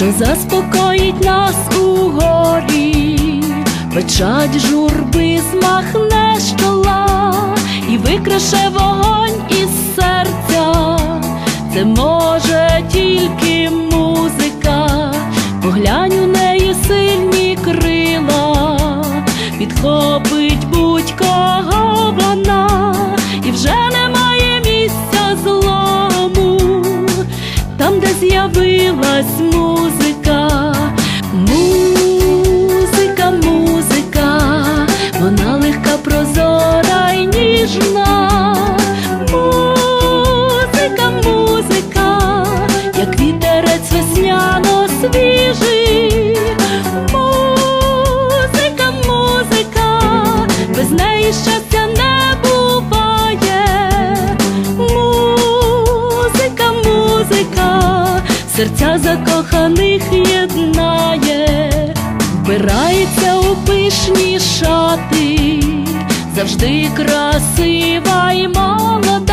що заспокоїть нас у горі, печать журби змахне з чола і викреше вогонь із серця. Це може тільки музика, поглянь у неї сильні крила, підхопить будь-кого вона, з'явилась музика, серця закоханих єднає, вбирається у пишні шати, завжди красива й молода,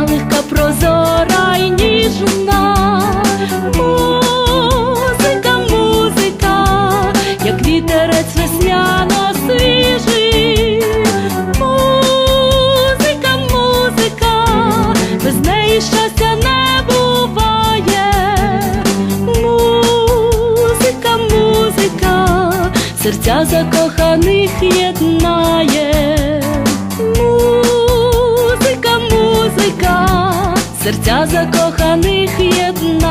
легка, прозора й ніжна. Музика, музика, як вітерець весняно свіжий. Музика, музика, без неї щастя не буває. Музика, музика, серця закоханих єднає. Серця закоханих єднає.